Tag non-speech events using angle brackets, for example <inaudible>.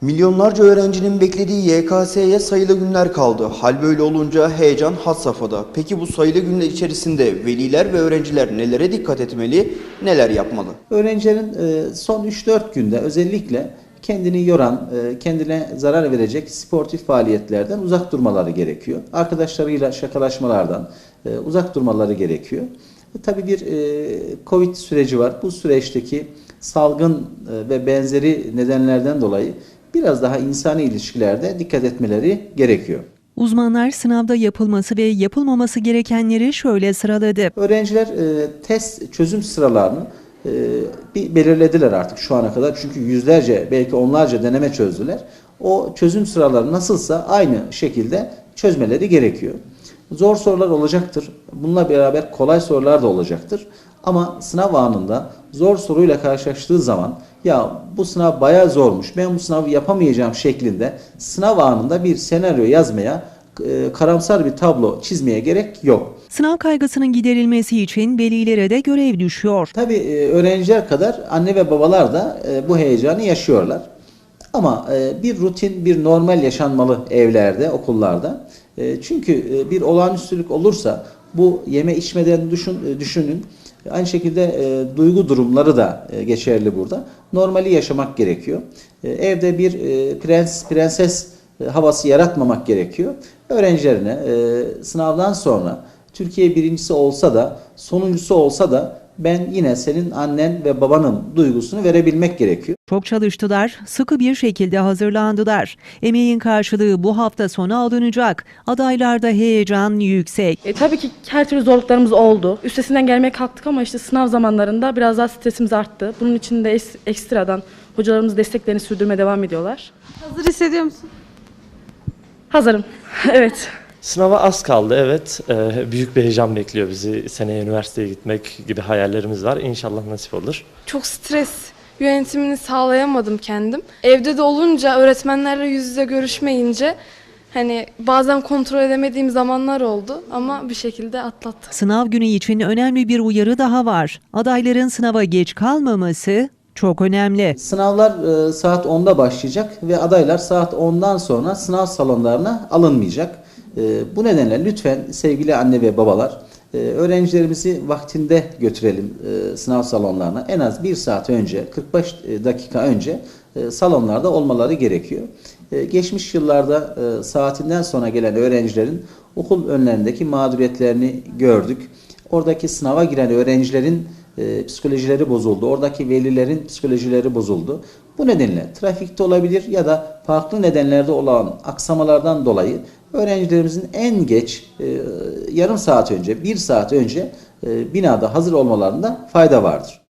Milyonlarca öğrencinin beklediği YKS'ye sayılı günler kaldı. Hal böyle olunca heyecan had safhada. Peki bu sayılı günler içerisinde veliler ve öğrenciler nelere dikkat etmeli, neler yapmalı? Öğrencilerin e, son 3-4 günde özellikle kendini yoran, e, kendine zarar verecek sportif faaliyetlerden uzak durmaları gerekiyor. Arkadaşlarıyla şakalaşmalardan e, uzak durmaları gerekiyor. Tabii bir Covid süreci var. Bu süreçteki salgın ve benzeri nedenlerden dolayı biraz daha insani ilişkilerde dikkat etmeleri gerekiyor. Uzmanlar sınavda yapılması ve yapılmaması gerekenleri şöyle sıraladı. Öğrenciler e, test çözüm sıralarını e, bir belirlediler artık şu ana kadar. Çünkü yüzlerce belki onlarca deneme çözdüler. O çözüm sıraları nasılsa aynı şekilde çözmeleri gerekiyor. Zor sorular olacaktır. Bununla beraber kolay sorular da olacaktır. Ama sınav anında zor soruyla karşılaştığı zaman ya bu sınav bayağı zormuş ben bu sınavı yapamayacağım şeklinde sınav anında bir senaryo yazmaya e, karamsar bir tablo çizmeye gerek yok. Sınav kaygısının giderilmesi için velilere de görev düşüyor. Tabii e, öğrenciler kadar anne ve babalar da e, bu heyecanı yaşıyorlar. Ama bir rutin, bir normal yaşanmalı evlerde, okullarda. Çünkü bir olağanüstülük olursa bu yeme içmeden düşün, e, düşünün. Aynı şekilde e, duygu durumları da e, geçerli burada. Normali yaşamak gerekiyor. E, Evde bir e, prens, prenses e, havası yaratmamak gerekiyor. Öğrencilerine e, sınavdan sonra Türkiye birincisi olsa da sonuncusu olsa da ben yine senin annen ve babanın duygusunu verebilmek gerekiyor. Çok çalıştılar, sıkı bir şekilde hazırlandılar. Emeğin karşılığı bu hafta sonu alınacak. Adaylarda heyecan yüksek. E, tabii ki her türlü zorluklarımız oldu. Üstesinden gelmeye kalktık ama işte sınav zamanlarında biraz daha stresimiz arttı. Bunun için de ekstradan hocalarımız desteklerini sürdürmeye devam ediyorlar. Hazır hissediyor musun? Hazırım. <laughs> evet. Sınava az kaldı evet. Ee, büyük bir heyecan bekliyor bizi. Seneye üniversiteye gitmek gibi hayallerimiz var. İnşallah nasip olur. Çok stres yönetimini sağlayamadım kendim. Evde de olunca öğretmenlerle yüz yüze görüşmeyince hani bazen kontrol edemediğim zamanlar oldu ama bir şekilde atlattık. Sınav günü için önemli bir uyarı daha var. Adayların sınava geç kalmaması çok önemli. Sınavlar e, saat 10'da başlayacak ve adaylar saat 10'dan sonra sınav salonlarına alınmayacak. E, bu nedenle lütfen sevgili anne ve babalar e, öğrencilerimizi vaktinde götürelim e, sınav salonlarına. En az 1 saat önce 45 dakika önce e, salonlarda olmaları gerekiyor. E, geçmiş yıllarda e, saatinden sonra gelen öğrencilerin okul önlerindeki mağduriyetlerini gördük. Oradaki sınava giren öğrencilerin e, psikolojileri bozuldu. Oradaki velilerin psikolojileri bozuldu. Bu nedenle trafikte olabilir ya da farklı nedenlerde olan aksamalardan dolayı öğrencilerimizin en geç e, yarım saat önce, bir saat önce e, binada hazır olmalarında fayda vardır.